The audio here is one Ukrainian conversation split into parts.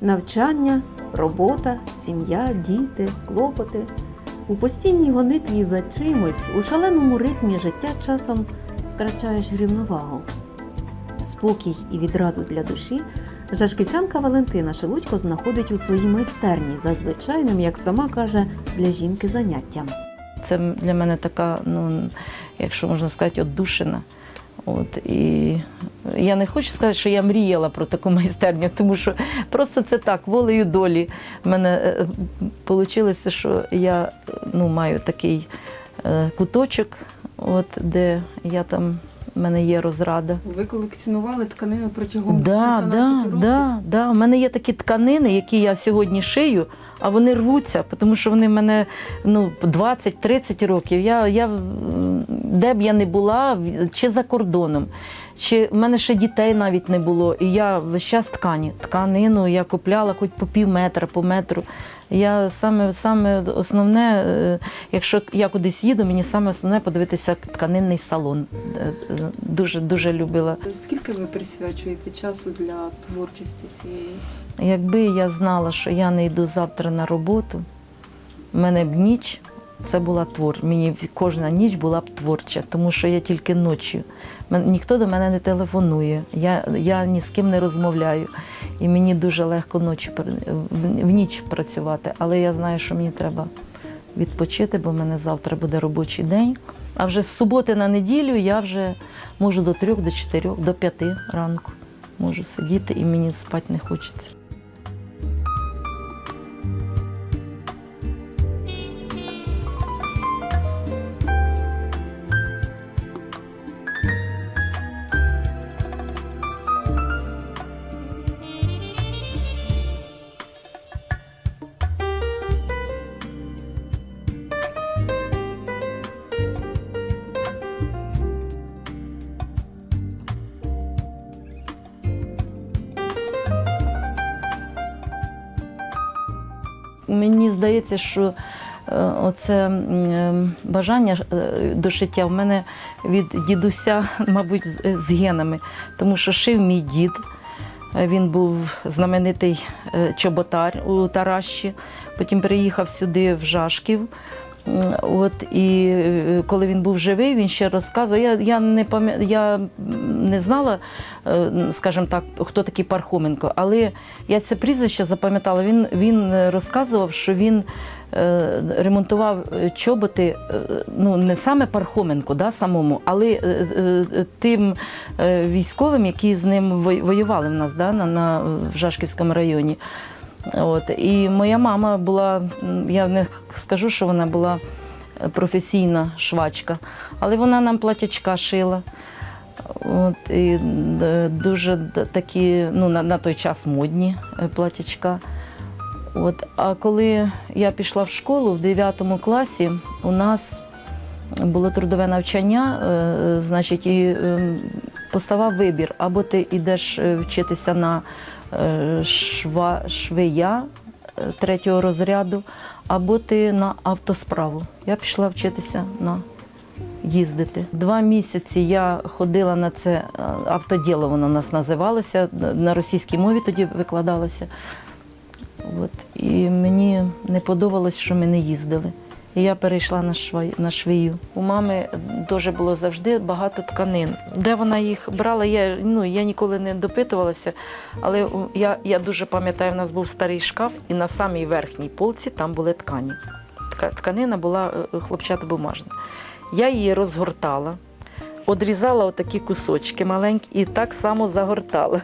Навчання, робота, сім'я, діти, клопоти. У постійній гонитві за чимось, у шаленому ритмі життя часом втрачаєш рівновагу. Спокій і відраду для душі жашківчанка Валентина Шелудько знаходить у своїй майстерні за звичайним, як сама каже, для жінки заняттям. Це для мене така, ну, якщо можна сказати, отдушина. От, і я не хочу сказати, що я мріяла про таку майстерню, тому що просто це так, волею долі. В мене вийшло, що я ну, маю такий е, куточок, от, де я там, в мене є розрада. Ви колекціонували тканину протягом Да, 12 да, років? да, да. У мене є такі тканини, які я сьогодні шию, а вони рвуться, тому що вони мене ну, 20-30 років. Я, я, де б я не була, чи за кордоном, чи в мене ще дітей навіть не було. І я весь час ткані. Тканину я купляла хоч по пів метра, по метру. Я саме, саме основне, е, якщо я кудись їду, мені саме основне подивитися тканинний салон. Е, е, Дуже дуже любила. Скільки ви присвячуєте часу для творчості цієї? Якби я знала, що я не йду завтра на роботу, в мене б ніч це була твор. Мені кожна ніч була б творча, тому що я тільки ночі. Ніхто до мене не телефонує, я, я ні з ким не розмовляю. І мені дуже легко ночі в- ніч працювати. Але я знаю, що мені треба відпочити, бо в мене завтра буде робочий день. А вже з суботи на неділю я вже можу до трьох, до чотирьох, до п'яти ранку можу сидіти і мені спати не хочеться. Здається, що е, оце е, бажання е, до шиття в мене від дідуся, мабуть, з, генами, тому що шив мій дід. Він був знаменитий чоботар у Таращі. Потім переїхав сюди в Жашків. От і коли він був живий, він ще розказував. Я, я не пам'я- я не знала, е, скажімо так, хто такий Пархоменко, але я це прізвище запам'ятала. Він, він е, розказував, що він е, ремонтував чоботи, ну не саме Пархоменко, да, самому, але тим військовим, які з ним воювали в нас да, на, на, в Жашківському районі. От. І моя мама була, я не скажу, що вона була професійна швачка, але вона нам платячка шила. От, і е, дуже такі, ну, на, на той час модні е, платячка. От, а коли я пішла в школу в 9 класі, у нас було трудове навчання, е, значить, і е, поставав вибір, або ти йдеш е, вчитися на е, шва, швея третього розряду, або ти на автосправу. Я пішла вчитися на їздити. Два місяці я ходила на це е, автоділо, воно у нас називалося, на російській мові тоді викладалося. От. І мені не подобалось, що ми не їздили. І я перейшла на, шва... на швію. У мами дуже було завжди багато тканин. Де вона їх брала, я, ну, я ніколи не допитувалася, але я, я дуже пам'ятаю, в нас був старий шкаф, і на самій верхній полці там були ткані. Тканина була е, хлопчатобумажна. Я її розгортала, одрізала отакі кусочки маленькі і так само загортала.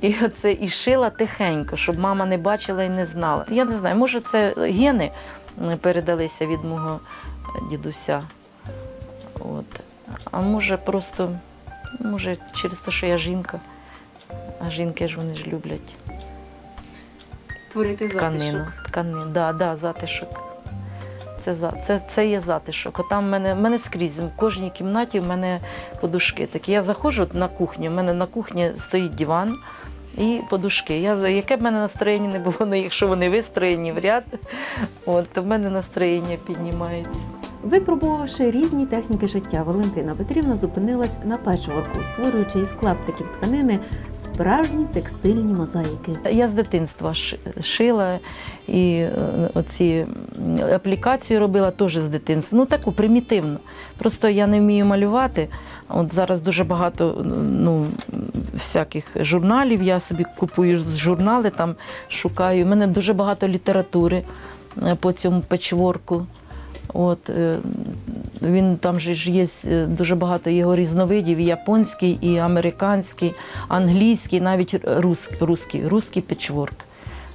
І оце і шила тихенько, щоб мама не бачила і не знала. Я не знаю, може, це гени передалися від мого дідуся. От. А може, просто, може, через те, що я жінка, а жінки ж вони ж люблять Творити тканину. Тканину. Да, да, затишок. Це, це, це є затишок. А там мене, мене скрізь, в кожній кімнаті в мене подушки такі. Я заходжу на кухню, в мене на кухні стоїть диван і подушки. Я, яке б мене настроєння не було, ну, якщо вони вистроєні в ряд, от, то в мене настроєння піднімається. Випробувавши різні техніки життя, Валентина Петрівна зупинилась на печворку, створюючи із клаптиків тканини справжні текстильні мозаїки. Я з дитинства шила і е, оці аплікацію робила теж з дитинства. Ну таку примітивну. Просто я не вмію малювати. От зараз дуже багато ну, всяких журналів. Я собі купую журнали, там шукаю. У мене дуже багато літератури е, по цьому печворку. От, е, він там же ж є е, дуже багато його різновидів, і японський, і американський, англійський, навіть рус, русський, русський печворк.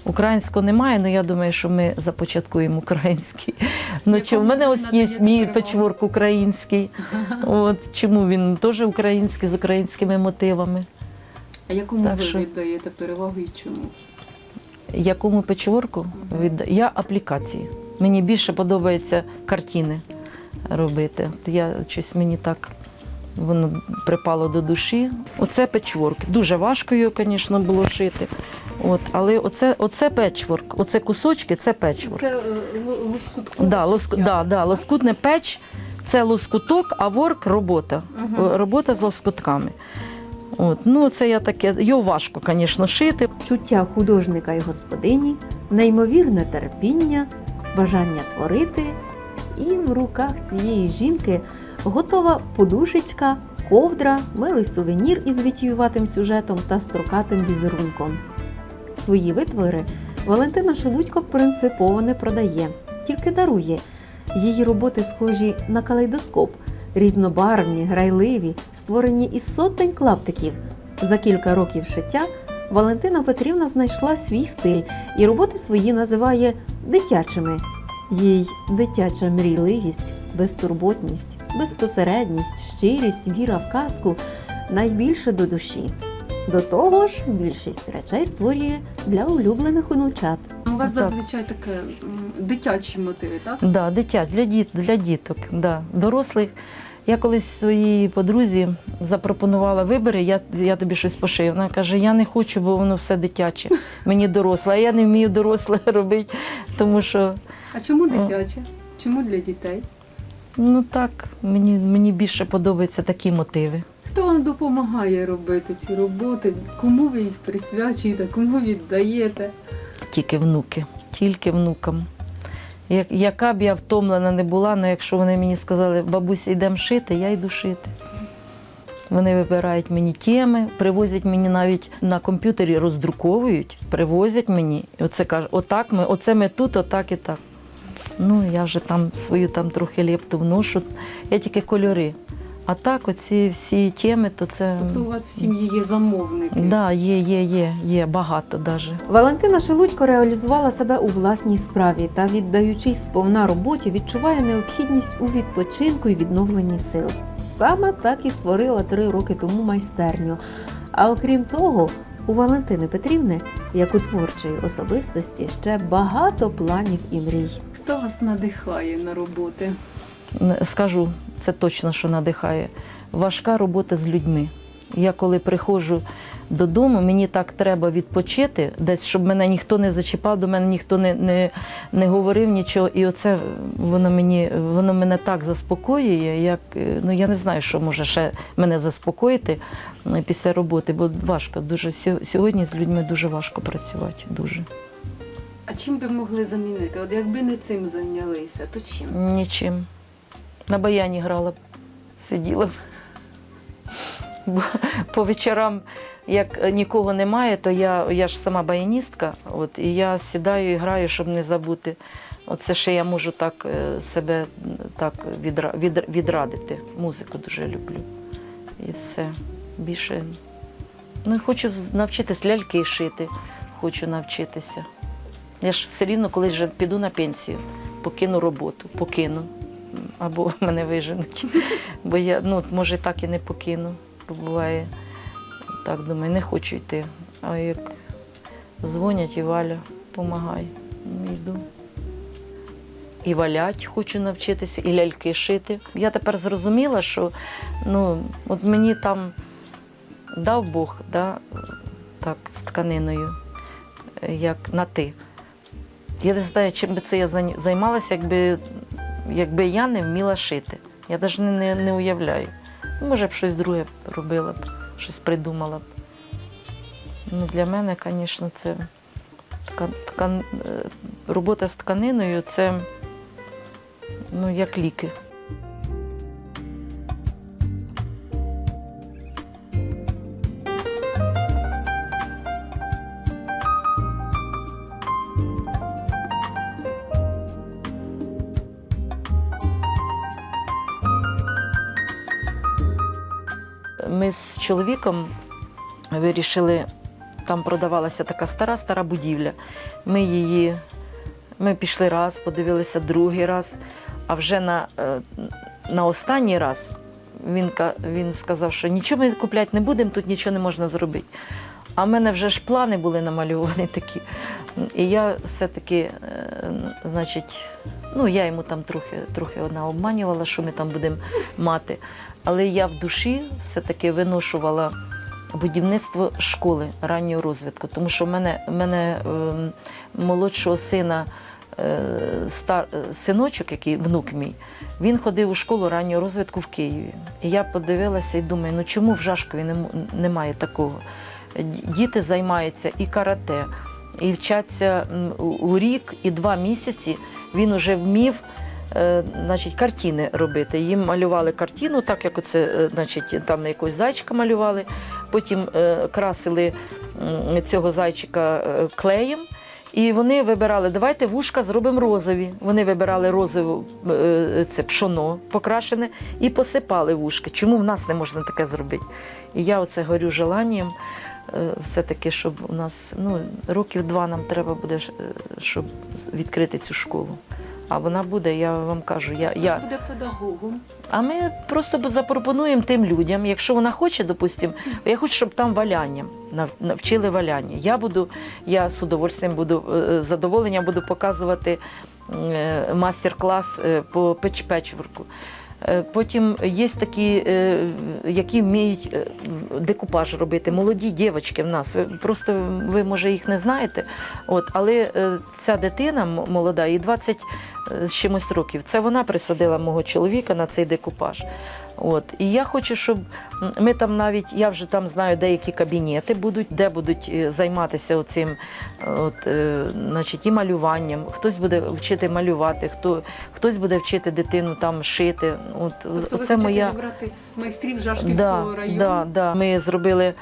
Українського немає, але я думаю, що ми започаткуємо український. Ну, чи в мене ось є мій печворк український. От, чому він теж український з українськими мотивами. А якому Так ви що- віддаєте перевагу і чому? Якому печворку? Від... Я аплікації. Мені більше подобається картини робити. Я щось мені так воно припало до душі. Оце печворк. Дуже важко його, звісно, було шити. От, але оце, оце печворк, оце кусочки, це печворк. Це е, лоскуткове Да, лоск... да, да, лоскутне печ це лоскуток, а ворк робота. Мгм. Робота з лоскутками. От, ну, це я таке, його важко, звісно, шити. Чуття художника і господині, неймовірне терпіння, бажання творити, і в руках цієї жінки готова подушечка, ковдра, милий сувенір із вітіюватим сюжетом та строкатим візерунком. Свої витвори Валентина Шелудько принципово не продає, тільки дарує. Її роботи схожі на калейдоскоп, різнобарвні, грайливі, створені із сотень клаптиків. За кілька років шиття Валентина Петрівна знайшла свій стиль і роботи свої називає дитячими. Їй дитяча мрійливість, безтурботність, безпосередність, щирість, віра в казку найбільше до душі. До того ж, більшість речей створює для улюблених онучат. У вас Так. зазвичай таке дитячі мотиви, так? Да, дитя, для, діт, для діток, да. дорослих. Я колись своїй подрузі запропонувала вибери, я, я тобі щось пошию. Вона каже, я не хочу, бо воно все дитяче, мені доросле, а я не вмію доросле робити, тому що А чому дитяче? Чому для дітей? ну так, мені, мені більше подобаються такі мотиви. Хто вам допомагає робити ці роботи? Кому ви їх присвячуєте, кому віддаєте? Тільки внуки, тільки внукам. Як, яка б я втомлена не була, але якщо вони мені сказали, бабуся, йдемо шити, я йду шити. Вони вибирають мені теми, привозять мені навіть на комп'ютері, роздруковують, привозять мені. І оце кажуть, отак ми, оце ми тут, отак і так. Ну, я вже там свою там трохи лепту вношу. Я тільки кольори. А так, оці всі теми, то це. Тобто у вас в сім'ї є замовники. Да, є, є, є, є, багато навіть. Валентина Шелудько реалізувала себе у власній справі та, віддаючись сповна роботі, відчуває необхідність у відпочинку і відновленні сил. Саме так і створила три роки тому майстерню. А окрім того, у Валентини Петрівни, як у творчої особистості, ще багато планів і мрій. Хто вас надихає на роботи? скажу, це точно, що надихає. Важка робота з людьми. Я коли приходжу додому, мені так треба відпочити, десь, щоб мене ніхто не зачіпав, до мене ніхто не, не, не говорив нічого. І оце воно мені воно мене так заспокоює, як е, ну я не знаю, що може ще мене заспокоїти е, після роботи, бо важко дуже сьогодні з людьми дуже важко працювати. Дуже А чим би могли замінити? От якби не цим зайнялися, то чим? Нічим. На баяні грала б, сиділа б. Бо по вечорам, як нікого немає, то я, я ж сама баяністка, от, і я сідаю і граю, щоб не забути. Оце ще я можу так е, себе так відра, від, відрадити. Музику дуже люблю. І все. Більше. Ну, хочу навчитись ляльки шити, хочу навчитися. Я ж все рівно колись вже піду на пенсію, покину роботу, покину. Або мене виженуть. Бо я, ну, може, так і не покину. Буває, так думаю, не хочу йти. А як дзвонять і Валя, помагай. Ну, йду. І валять хочу навчитися, і ляльки шити. Я тепер зрозуміла, що ну, от мені там дав Бог, да, так, з тканиною, як на ти. Я не знаю, чим би це я займалася, якби якби я не вміла шити. Я навіть не, не, уявляю. Може б щось друге робила б, щось придумала б. Ну, для мене, звісно, це така, така е, робота з тканиною це ну, як ліки. Чоловіком вирішили, там продавалася така стара стара будівля. Ми її, ми пішли раз, подивилися другий раз, а вже на, е, на останній раз він, він сказав, що нічого ми купляти не будемо, тут нічого не можна зробити. А в мене вже ж плани були намальовані такі. І я все-таки, е, значить, ну я йому там трохи, трохи одна обманювала, що ми там будемо мати. Але я в душі все-таки виношувала будівництво школи раннього розвитку, тому що в мене, в мене ем, молодшого сина, е, стар, е, синочок, який внук мій, він ходив у школу раннього розвитку в Києві. І я подивилася і думаю, ну чому в Жашкові немає такого? Діти займаються і карате, і вчаться у- рік і два місяці. Він уже вмів е, значить, картини робити. Їм малювали картину, так як оце, е, значить, там якогось зайчика малювали, потім е, красили цього зайчика е, клеєм. І вони вибирали, давайте вушка зробимо розові. Вони вибирали розове е, це пшоно покрашене і посипали вушки. Чому в нас не можна таке зробити? І я оце горю желанням, е, все-таки, щоб у нас ну, років два нам треба буде, е, щоб відкрити цю школу. А вона буде, я вам кажу, я, я, Буде педагогом. а ми просто запропонуємо тим людям, якщо вона хоче, допустимо, я хочу, щоб там валянням нав- навчили валяння. Я буду, я з удовольствием буду е, з задоволенням буду показувати е, мастер-клас е, по печ печворку. Е, Потім є такі, які вміють декупаж робити, молоді дівчатки в нас. Ви просто ви може їх не знаєте. От, але ця дитина молода, їй 20 з чимось років. Це вона присадила мого чоловіка на цей декупаж. От. І я хочу, щоб ми там навіть, я вже там знаю, деякі кабінети будуть, де будуть е, займатися оцим от, е, значить, і малюванням. Хтось буде вчити малювати, хто, хтось буде вчити дитину там шити. От, Тобто ви оце хочете моя... зібрати майстрів Жашківського району? Да, да. Ми зробили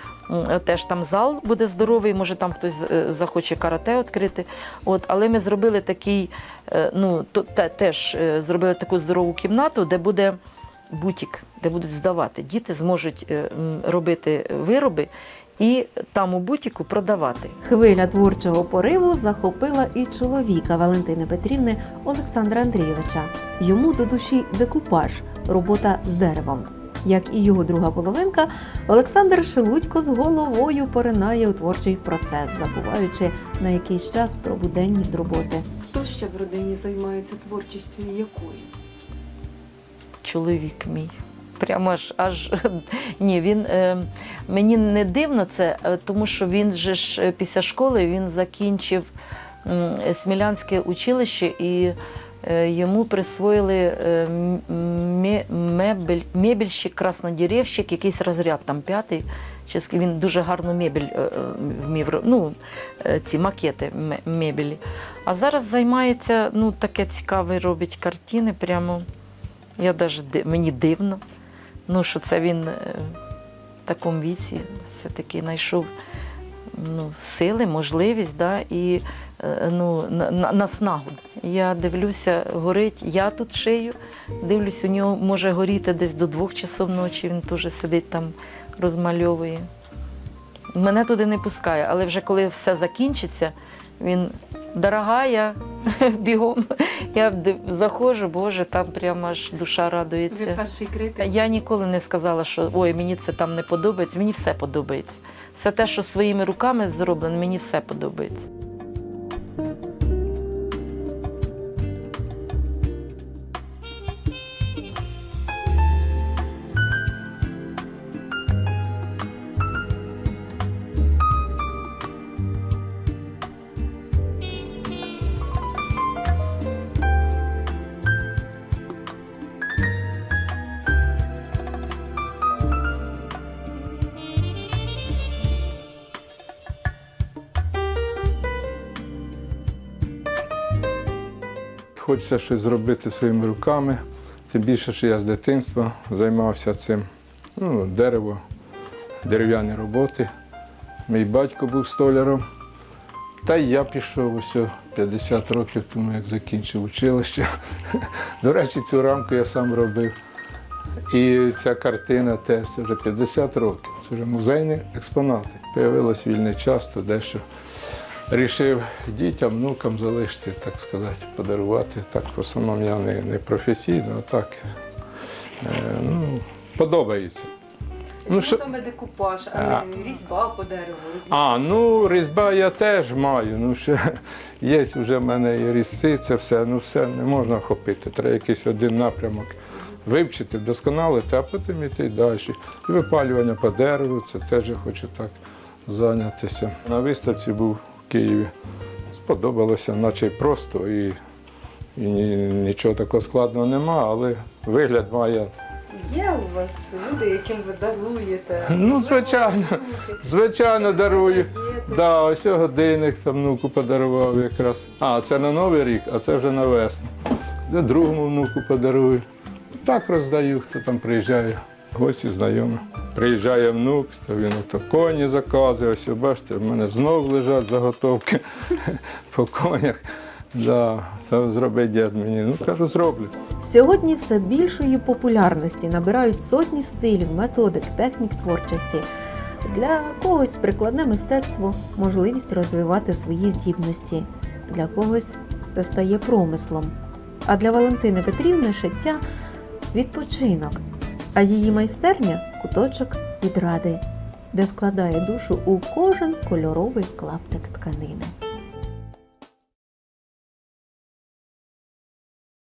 теж там зал буде здоровий, може там хтось е, захоче карате відкрити. От, але ми зробили такий, е, ну, то, теж е, зробили таку здорову кімнату, де буде бутік, де будуть здавати. Діти зможуть робити вироби і там у бутіку продавати. Хвиля творчого пориву захопила і чоловіка Валентини Петрівни Олександра Андрійовича. Йому до душі декупаж, робота з деревом. Як і його друга половинка, Олександр Шелудько з головою поринає у творчий процес, забуваючи на якийсь час про буденність роботи. Хто ще в родині займається творчістю і якою? чоловік мій. Прямо аж аж ні, він е, мені не дивно це, е, тому що він же ж е, після школи він закінчив м, Смілянське училище і е, йому присвоїли е, мебель, мебельщик, краснодеревщик, якийсь розряд там п'ятий. Він дуже гарну мебель е, е, вмів ну, е, ці макети мебелі. А зараз займається, ну таке цікаве робить картини. Прямо я ди- мені дивно. Ну, що це він е, в такому віці все-таки знайшов ну, сили, можливість да, і ну, наснагу. на, на. Я дивлюся, горить, я тут шию, дивлюсь, у нього може горіти десь до двох часов ночі, він теж сидить там, розмальовує. Мене туди не пускає, але вже коли все закінчиться, він дорога, я бігом. Я заходжу, Боже, там прямо аж душа Ви радується. перший критик. Я ніколи не сказала, що ой, мені це там не подобається. Мені все подобається. Все те, що своїми руками зроблено, мені все подобається. Хочеться щось зробити своїми руками. Тим більше, що я з дитинства займався цим. Ну, дерево, дерев'яні роботи. Мій батько був столяром. Та й я пішов ось 50 років тому, як закінчив училище. До речі, цю рамку я сам робив. І ця картина теж це вже 50 років. Це вже музейні експонати. Появилось вільний час, то дещо рішив дітям, внукам залишити, так сказати, подарувати. Так, в основному я не, не професійно, а так е, ну, подобається. Ну, що... саме декупаж, А. різьба по дереву. А, ну різьба я теж маю. Ну, ще є вже в мене і різці, це все, ну все не можна охопити. Треба якийсь один напрямок вивчити, вдосконалити, а потім йти далі. І випалювання по дереву, це теж я хочу так зайнятися. На виставці був Києві. Сподобалося, наче просто, і, і нічого такого складного нема, але вигляд має Є у вас люди, яким ви даруєте? Ну, звичайно, звичайно, дарую. Да, ось годинник там внуку подарував якраз. А, це на Новий рік, а це вже на весну. Це другому внуку подарую. Так роздаю, хто там приїжджає. Гості знайомі. Приїжджає внук, то він ото коні заказує. Ось бачите, в мене знов лежать заготовки по конях. Да, це зроби дід мені. Ну, кажу, зроблю. Сьогодні все більшої популярності набирають сотні стилів, методик, технік творчості. Для когось прикладне мистецтво можливість розвивати свої здібності, для когось це стає промислом. А для Валентини Петрівни шиття відпочинок, а її майстерня куточок відради, де вкладає душу у кожен кольоровий клаптик тканини.